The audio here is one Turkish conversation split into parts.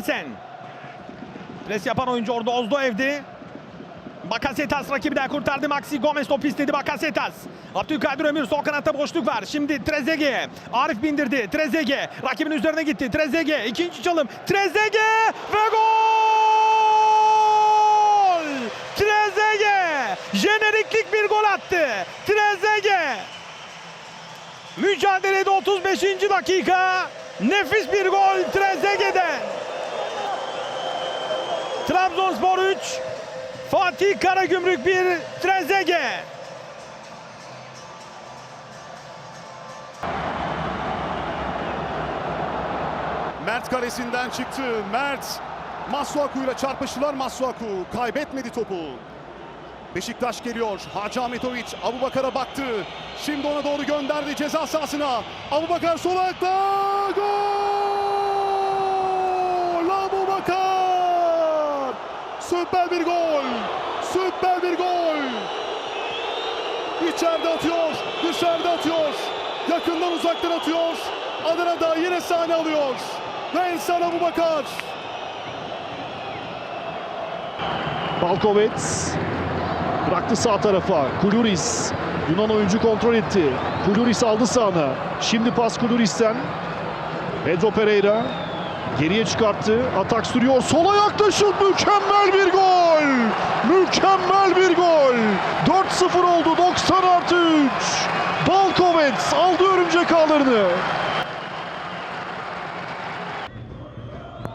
Larsen. Pres yapan oyuncu orada Ozdo evdi. Bakasetas rakibinden kurtardı. Maxi Gomez top istedi Bakasetas. Abdülkadir Ömür sol kanatta boşluk var. Şimdi Trezeguet. Arif bindirdi. Trezeguet. Rakibin üzerine gitti. Trezeguet. ikinci çalım. Trezeguet ve gol! Trezeguet. Jeneriklik bir gol attı. Trezeguet. Mücadelede 35. dakika. Nefis bir gol Trezeguet'den. Trabzonspor 3, Fatih Karagümrük 1, Trezeguet. Mert kalesinden çıktı. Mert Masuaku ile çarpıştılar. Masuaku kaybetmedi topu. Beşiktaş geliyor. Hacı Ahmetoviç Abu Bakar'a baktı. Şimdi ona doğru gönderdi ceza sahasına. Abu Bakar sol ayakta. Gol! Süper bir gol! Süper bir gol! İçeride atıyor, dışarıda atıyor. Yakından uzaktan atıyor. Adana'da yine sahne alıyor. Ve Ensar Abu Bakar. Balkovets bıraktı sağ tarafa. Kuluris Yunan oyuncu kontrol etti. Kuluris aldı sağına. Şimdi pas Kuluris'ten. Pedro Pereira geriye çıkarttı. Atak sürüyor. Sol ayakta şut. Mükemmel bir gol. Mükemmel bir gol. 4-0 oldu. 90 artı 3. Balkovets aldı örümcek ağlarını.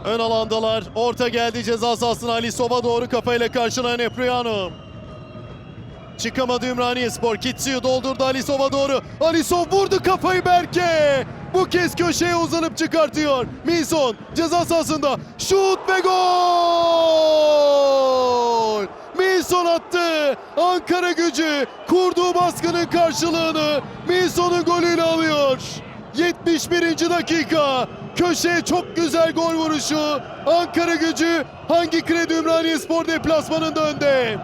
Ön alandalar. Orta geldi ceza sahasına Ali Sova doğru kafayla karşılayan Epriano. Çıkamadı Ümraniye Spor. Kitsiyo doldurdu Ali Sova doğru. Ali Sov vurdu kafayı Berke. Bu kez köşeye uzanıp çıkartıyor. Minson ceza sahasında şut ve gol. Minson attı. Ankara gücü kurduğu baskının karşılığını Minson'un golüyle alıyor. 71. dakika. Köşeye çok güzel gol vuruşu. Ankara gücü hangi kredi Ümraniye Spor deplasmanında önde?